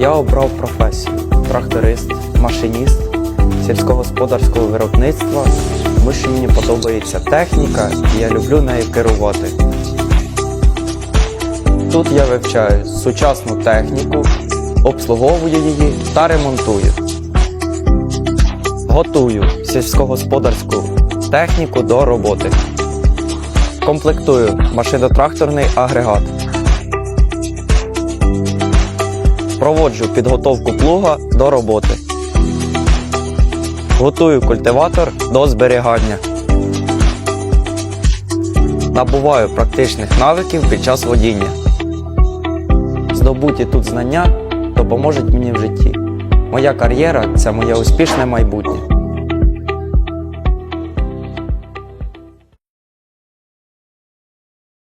Я обрав професію тракторист, машиніст сільськогосподарського виробництва, тому що мені подобається техніка і я люблю нею керувати. Тут я вивчаю сучасну техніку, обслуговую її та ремонтую. Готую сільськогосподарську техніку до роботи. Комплектую машинотракторний агрегат. Проводжу підготовку плуга до роботи. Готую культиватор до зберігання. Набуваю практичних навиків під час водіння. Здобуті тут знання допоможуть мені в житті. Моя кар'єра це моє успішне майбутнє.